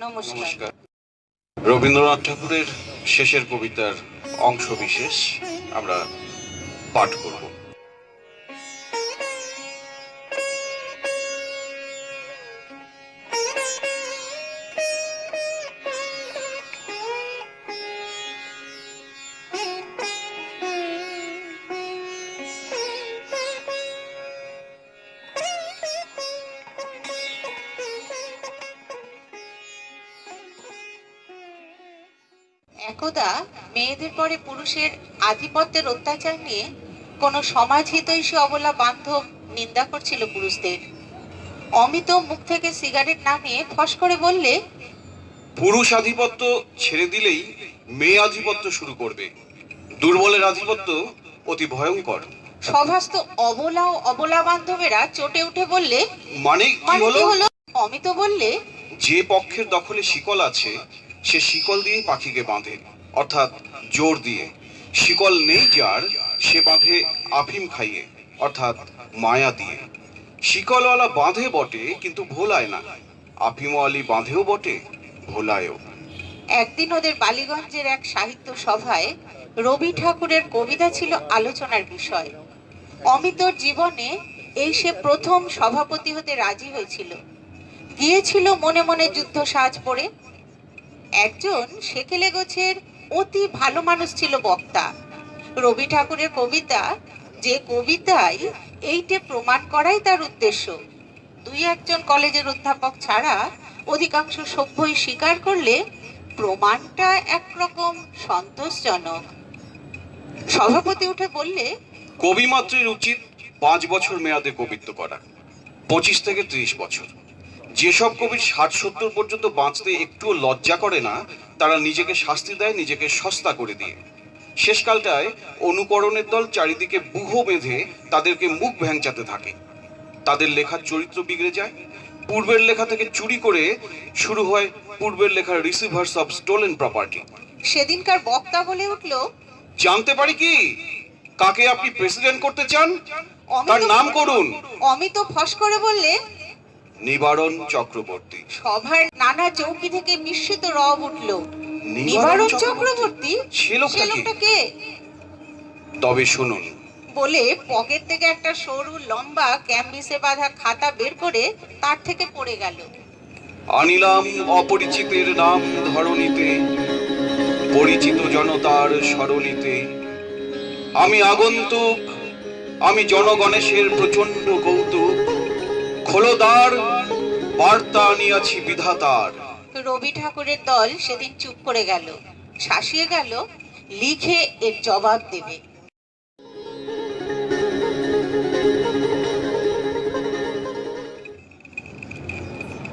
নমস্কার। রবীন্দ্রনাথ ঠাকুরের শেষের কবিতার অংশ বিশেষ আমরা পাঠ করব। একদা মেয়েদের পরে পুরুষের আধিপত্যের অত্যাচার নিয়ে কোনো সমাজ হিতৈষী অবলা বান্ধব নিন্দা করছিল পুরুষদের। অমিত মুখ থেকে সিগারেট নামিয়ে ফস করে বললে পুরুষ আধিপত্য ছেড়ে দিলেই মেয়ে আধিপত্য শুরু করবে। দুর্বলের আধিপত্য অতি ভয়ঙ্কর। সভাস্ত অবলা ও অবলা বান্ধবেরা চটে উঠে বললে মানে কি মানে হলো কি হলো? অমিত বললে যে পক্ষের দখলে শিকল আছে সে শিকল দিয়ে পাখিকে বাঁধে। অর্থাৎ জোর দিয়ে। শিকল নেই যার, সে বাঁধে আফিম খাইয়ে, অর্থাৎ মায়া দিয়ে। শিকলওয়ালা বাঁধে বটে, কিন্তু ভোলায় না। আফিমওয়ালি বাঁধেও বটে, ভোলায়ও। একদিন ওদের বালিগঞ্জের এক সাহিত্য সভায় রবি ঠাকুরের কবিতা ছিল আলোচনার বিষয়। অমিতর জীবনে এই সে প্রথম সভাপতি হতে রাজি হয়েছিল। গিয়েছিল মনে মনে যুদ্ধ সাজ পড়ে একজন সেকেলে গোছের অতি ভালো মানুষ ছিল বক্তা। রবি ঠাকুরের কবিতা, যে কবিতায় এইটে প্রমাণ করাই তার উদ্দেশ্য। দুই একজন কলেজের অধ্যাপক ছাড়া অধিকাংশ সভ্যই স্বীকার করলে প্রমাণটা একরকম সন্তোষজনক। সভাপতি উঠে বললে কবি মাত্রের উচিত পাঁচ বছর মেয়াদে কবিত্ব করা, পঁচিশ থেকে ত্রিশ বছর। যেসব কবির ষাট সত্তর পর্যন্ত বাঁচতে একটুও লজ্জা করে না তারা নিজেকে শাস্তি দেয় নিজেকে সস্তা করে দিয়ে। শেষকালটায় অনুকরণের দল চারিদিকে বুহ বেঁধে তাদেরকে মুখ ভ্যাংচাতে থাকে। তাদের লেখার চরিত্র বিগড়ে যায়। পূর্বের লেখা থেকে চুরি করে শুরু হয় পূর্বের লেখার রিসিভার্স অফ স্টোলেন প্রপার্টি। সেদিনকার বক্তা বলে উঠল জানতে পারি কি? কাকে আপনি প্রেসিডেন্ট করতে চান? তার নাম করুন। অমিত ফস করে বললে নিবারণ চক্রবর্তী। সভার নানা চৌকি থেকে মিশ্রিত রব উঠল। নিবারণ চক্রবর্তী সে লোকটা কে? তবে শুনুন। বলে পকেট থেকে একটা সরু লম্বা ক্যাম্বিসে বাঁধা খাতা বের করে তার থেকে পড়ে গেল। আনিলাম অপরিচিতের নাম ধরণীতে পরিচিত জনতার সরণিতে আমি আগন্তুক আমি জনগণেশের প্রচণ্ড খোলদার বার্তা আনিয়াছি বিধাতার। রবি ঠাকুরের দল সেদিন চুপ করে গেল শাসিয়ে গেল লিখে এর জবাব দেবে।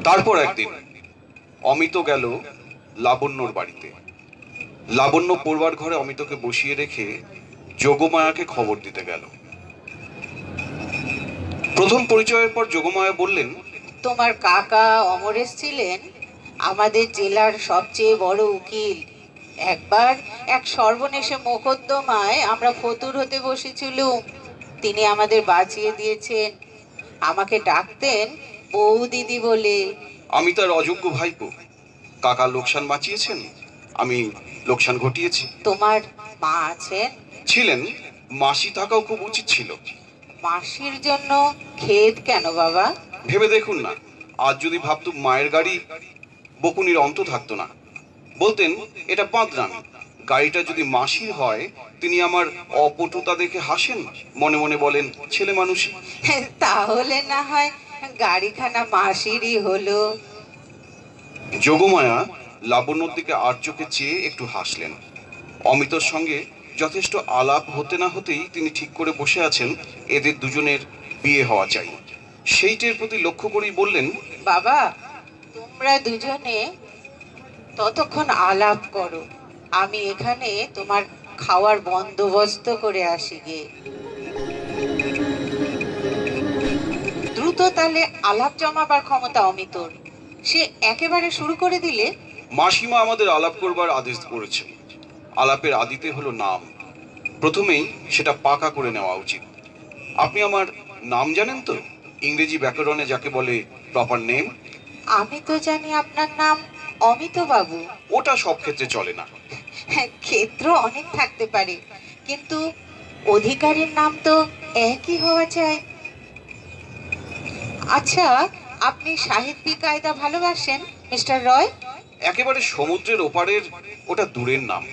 তারপর একদিন অমিত গেল লাবণ্যর বাড়িতে। লাবণ্য পড়বার ঘরে অমিতকে বসিয়ে রেখে যোগমায়াকে খবর দিতে গেল। প্রথম পরিচয়ের পর যোগমায়া বললেন তোমার কাকা অমরেশ ছিলেন আমাদের জেলার সবচেয়ে বড় উকিল। একবার এক সর্বনেশে মোকদ্দমায় আমরা ফতুর হতে বসেছিলুম। তিনি আমাদের বাঁচিয়ে দিয়েছেন। আমাকে ডাকতেন বউ দিদি বলে। আমি তার অযোগ্য ভাইপো। কাকা লোকসান বাঁচিয়েছেন আমি লোকসান ঘটিয়েছি। তোমার মা আছেন? ছিলেন মাসি থাকাও খুব উচিত ছিল। মাসির জন্য খেদ কেন বাবা? ভেবে দেখুন না। আজ যদি ভাবতুম মায়ের গাড়ি বকুনির অন্ত থাকতো না। বলতেন এটা পাঁদরামি। গাড়িটা যদি মাসির হয় তিনি আমার অপটুতা দেখে হাসেন? মনে মনে বলেন ছেলে মানুষ তাহলে না হয় গাড়িখানা মাসিরই হলো। যোগমায়া লাবণ্যর দিকে আর চোখে চেয়ে একটু হাসলেন। অমিতর সঙ্গে যথেষ্ট আলাপ হতে না হতেই তিনি ঠিক করে বসে আছেন এদের দুজনের বিয়ে হওয়া চাই। সেইটের প্রতি লক্ষ্য করেই বললেন বাবা তোমরা দুজনে ততক্ষণ আলাপ করো। আমি এখানে তোমার খাওয়ার বন্দোবস্ত করে আসি গে। দ্রুত তালে আলাপ জমাবার ক্ষমতা অমিতর। সে একেবারে শুরু করে দিলে? মাসিমা আমাদের আলাপ করবার আদেশ করেছেন। আলাপের আদিতে হলো নাম। প্রথমেই সেটা পাকা করে নেওয়া উচিত। আপনি আমার নাম জানেন তো? ইংরেজি ব্যাকরণে যাকে বলে প্রপার নেম আমি তো জানি আপনার নাম অমিত বাবু ওটা সব ক্ষেত্রে চলে না। হ্যাঁ, ক্ষেত্র অনেক থাকতে পারে। কিন্তু অধিকারীর নাম তো একই হওয়া চাই। আচ্ছা আপনি সাহিত্যিক কায়দা ভালোবাসেন মিস্টার রয়? একেবারে সমুদ্রের ওপারের ওটা দূরের নাম।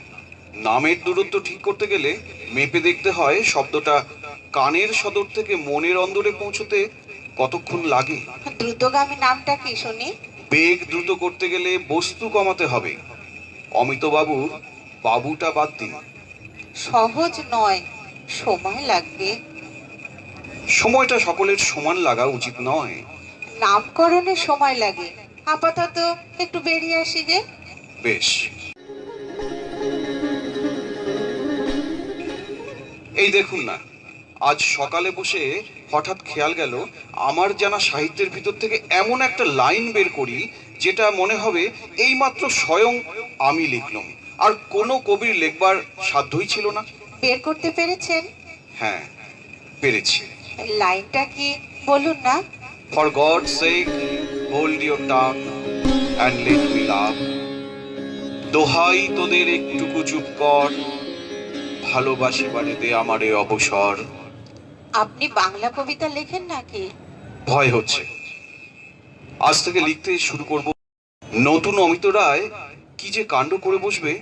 নামের দূরত্ব ঠিক করতে গেলে মেপে দেখতে হয় শব্দটা কানের সদর থেকে মনের অন্দরে পৌঁছতে কতক্ষণ লাগে। দ্রুতগামী নামটা কি শুনি? বেগ দ্রুত করতে গেলে বস্তু কমাতে হবে। অমিতবাবু বাবুটা বাদ দিন। সহজ নয় সময় লাগবে। সময়টা সকলের সমান লাগা উচিত নয়। নামকরণে সময় লাগে। আপাতত একটু বেরিয়ে আসি গে বেশ। এই দেখুন না আজ সকালে বসে হঠাৎ খেয়াল গেল আমার জানা সাহিত্যের ভিতর থেকে এমন একটা লাইন বের করি যেটা মনে হবে এইমাত্র স্বয়ং আমি লিখলাম। আর কোনো কবির লেখবার সাধ্যই ছিল না। বের করতে পেরেছেন? হ্যাঁ পেরেছি। লাইনটা কি বলুন না? For God sake hold your tongue and let me love দোহাই তোদের একটুকু চুপ কর ভালোবাসিবারে দে আমারে অবসর। আপনি বাংলা কবিতা লেখেন নাকি? ভয় হচ্ছে। আজ থেকে লিখতে শুরু করব। নতুন অমিত রায় কি যে কাণ্ড করে বসবে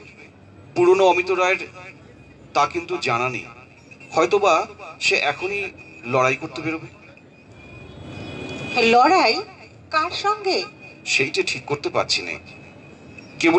পুরনো অমিত রায়ের তা কিন্তু জানা নেই। হয়তোবা সে এখনই লড়াই করতে বেরোবে। লড়াই? কার সঙ্গে? সেইটা ঠিক করতে পারছি না।